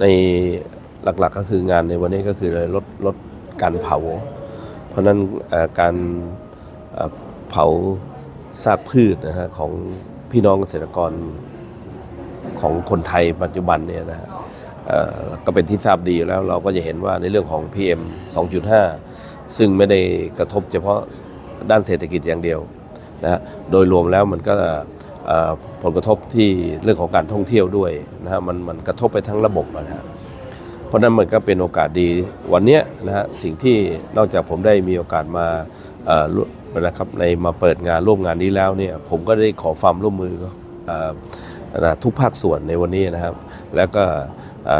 ในหลักๆก็คืองานในวันนี้ก็คือลดลดการเผา เพราะนั้นการเผาซากพืชนะฮะของพี่น้องเกษตรกรของคนไทยปัจจุบันเนี่ยนะฮะก็เป็นที่ทราบดีอยู่แล้วเราก็จะเห็นว่าในเรื่องของ PM 2.5 ซึ่งไม่ได้กระทบเฉพาะด้านเศรษฐกิจอย่างเดียวนะฮะโดยรวมแล้วมันก็ ผลกระทบที่เรื่องของการท่องเที่ยวด้วยนะฮะมันมันกระทบไปทั้งระบบนะฮะเพราะนั้นมันก็เป็นโอกาสดีวันนี้นะฮะสิ่งที่นอกจากผมได้มีโอกาสมาเอ่อร่วมนะครับในมาเปิดงานร่วมงานนี้แล้วเนี่ยผมก็ได้ขอความร่วมมือเอ่อนะทุกภาคส่วนในวันนี้นะครับ แล้วก็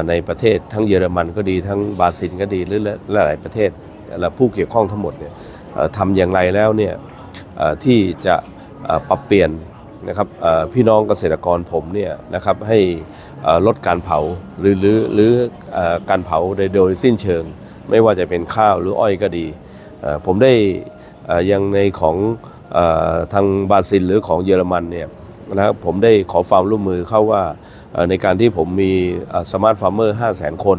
ในประเทศทั้งเยอรมันก็ดีทั้งบราซิลก็ดีหรือหลายๆประเทศและผู้เกี่ยวข้องทั้งหมดเนี่ยทำอย่างไรแล้วเนี่ยที่จะปรับเปลี่ยน นะครับพี่น้องเกษตรกรผมเนี่ยนะครับให้ลดการเผาหรือหรือหรืออการเผาโดยโดยสิ้นเชิง ไม่ว่าจะเป็นข้าวหรืออ้อยก็ดี ผมได้ยังในของอทางบราซิลหรือของเยอรมันเนี่ยนะครับผมได้ขอความร่วมมือเข้าว่าในการที่ผมมีสมาร์ทฟาร์มเมอร์5 0 0 0 0 0คน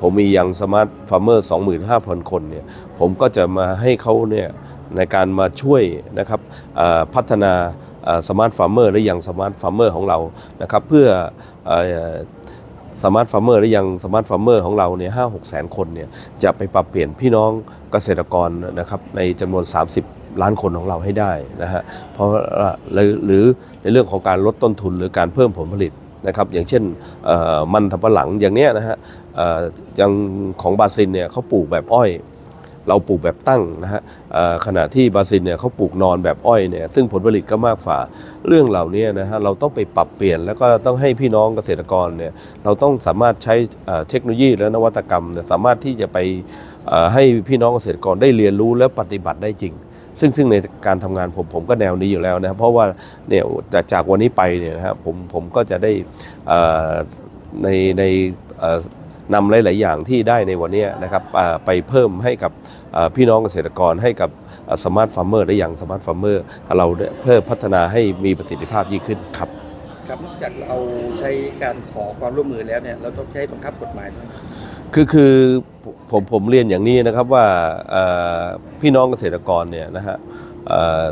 ผมมียังสมาร์ทฟาร์มเมอร์25,000คนเนี่ยผมก็จะมาให้เขาเนี่ยในการมาช่วยนะครับพัฒนา สมาร์ทฟาร์มเมอร์และยังสมาร์ทฟาร์มเมอร์ของเรานะครับเพื่อสมาร์ทฟาร์มเมอร์หรือยังสมาร์ทฟาร์มเมอร์ของเราเนี่ยห้าหกแสนคนเนี่ยจะไปปรับเปลี่ยนพี่น้องเกษตรกรนะครับในจำนวน 30 ล้านคนของเราให้ได้นะฮะเพราะหรือหรือในเรื่องของการลดต้นทุนหรือการเพิ่มผลผลิตนะครับอย่างเช่นมันทำปะหลังอย่างเนี้ยนะฮะเอ่ออย่างของบราซิลเนี่ยเขาปลูกแบบอ้อย เราปลูกแบบตั้งนะฮะขณะที่บราซิลเนี่ยเขาปลูกนอนแบบอ้อยเนี่ยซึ่งผลผลิตก็มากฝ่าเรื่องเหล่านี้นะฮะเราต้องไปปรับเปลี่ยนแล้วก็ต้องให้พี่น้องเกษตรกรเนี่ยเราต้องสามารถใช้เทคโนโลยีและนวัตกรรมเนี่ยสามารถที่จะไปให้พี่น้องเกษตรกรได้เรียนรู้และปฏิบัติได้จริงซึ่งซึ่งในการทำงานผมผมก็แนวนี้อยู่แล้วนะครับเพราะว่าเนี่ยจากจากวันนี้ไปเนี่ยนะครับผมผมก็จะได้ในใน นำหลาย ๆ อย่างที่ได้ในวันนี้นะครับอ่าไปเพิ่มให้กับอ่าพี่น้องเกษตรกรให้กับสมาร์ทฟาร์มเมอร์ได้อย่างสมาร์ทฟาร์มเมอร์เราได้เพิ่มพัฒนาให้มีประสิทธิภาพยิ่งขึ้นครับครับนอกจากเราใช้การขอความร่วมมือแล้วเนี่ยเราต้องใช้บังคับกฎหมายด้วยคือคือผมผมเรียนอย่างนี้นะครับว่าเอ่อพี่น้องเกษตรกรเนี่ยนะฮะเอ่อ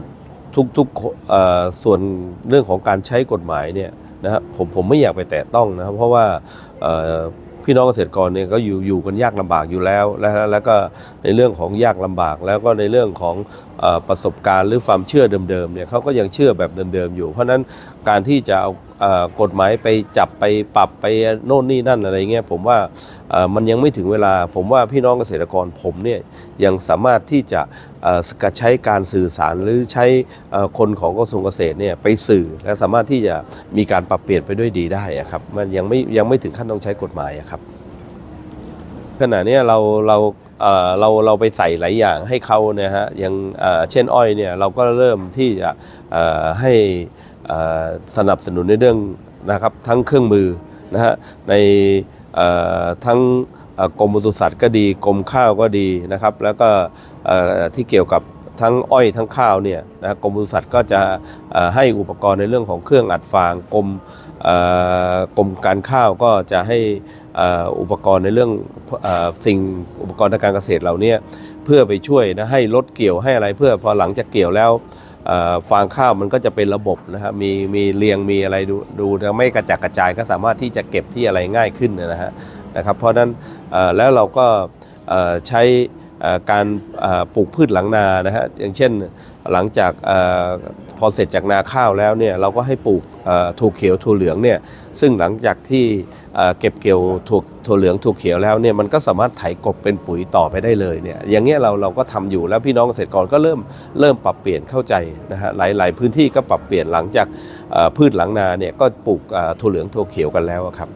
ทุกทุกเอ่อส่วนเรื่องของการใช้กฎหมายเนี่ยนะฮะผมผมไม่อยากไปแตะต้องนะครับเพราะว่าเอ่อ พี่น้องเกษตรกรเนี่ยก็อยู่อยู่กันยากลำบากอยู่แล้วแล้วแล้วก็ในเรื่องของยากลำบาก แล้วก็ในเรื่องของอประสบการณ์หรือความเชื่อเดิมๆเนี่ยเขาก็ยังเชื่อแบบเดิมๆอยู่ เพราะฉะนั้นการที่จะเอา กฎหมายไปจับไปปรับไปโน่นนี่นั่นอะไรเงี้ยผมว่ามันยังไม่ถึงเวลา ผมว่าพี่น้องเกษตรกรผมเนี่ยยังสามารถที่จะเอ่อใช้การสื่อสารหรือใช้คนของกระทรวงเกษตรเนี่ยไปสื่อและสามารถที่จะมีการปรับเปลี่ยนไปด้วยดีได้อะครับมันยังไม่ยังไม่ถึงขั้นต้องใช้กฎหมายครับขณะนี้เราเรา เราเราไปใส่หลายอย่างให้เขาเนี่ยฮะอย่างเช่นอ้อยเนี่ยเราก็เริ่มที่จะให้สนับสนุนในเรื่องนะครับทั้งเครื่องมือนะฮะในทั้งกรมปศุสัตว์ก็ดีกรมข้าวก็ดีนะครับ แล้วก็ที่เกี่ยวกับทั้งอ้อยทั้งข้าวเนี่ยนะกรมปศุสัตว์ก็จะให้อุปกรณ์ในเรื่องของเครื่องอัดฟางกรมกรมการข้าวก็จะให้ อุปกรณ์ในเรื่องอสิ่งอุปกรณ์ทางการเกษตรเหล่านี้เพื่อไปช่วยนะให้ลดเกี่ยวให้อะไรเพื่อพอหลังจากเกี่ยวแล้วฟางข้าวมันก็จะเป็นระบบนะครับมีมีเรียงมีอะไรดูดูไม่กระจัดกระจายก็สามารถที่จะเก็บที่อะไรง่ายขึ้นนะฮะนะครับเพราะนั้นแล้วเราก็ใช้ การปลูกพืชหลังนานะฮะอย่างเช่นหลังจากอพอเสร็จจากนาข้าวแล้วเนี่ยเราก็ให้ปลูกถั่วเขียวถั่วเหลืองเนี่ยซึ่งหลังจากที่เก็บเกี่ยวถั่วถั่วเหลืองถั่วเขียวแล้วเนี่ยมันก็สามารถไถกบเป็นปุ๋ยต่อไปได้เลยเนี่ยอย่างเงี้ยเราเราก็ทำอยู่แล้วพี่น้องเกษตรกรก็เริ่มเริ่มปรับเปลี่ยนเข้าใจนะฮะหลายหลายพื้นที่ก็ปรับเปลี่ยนหลังจากพืชหลังนาเนี่ยก็ปลูกถั่วเหลืองถั่วเขียวกันแล้วครับ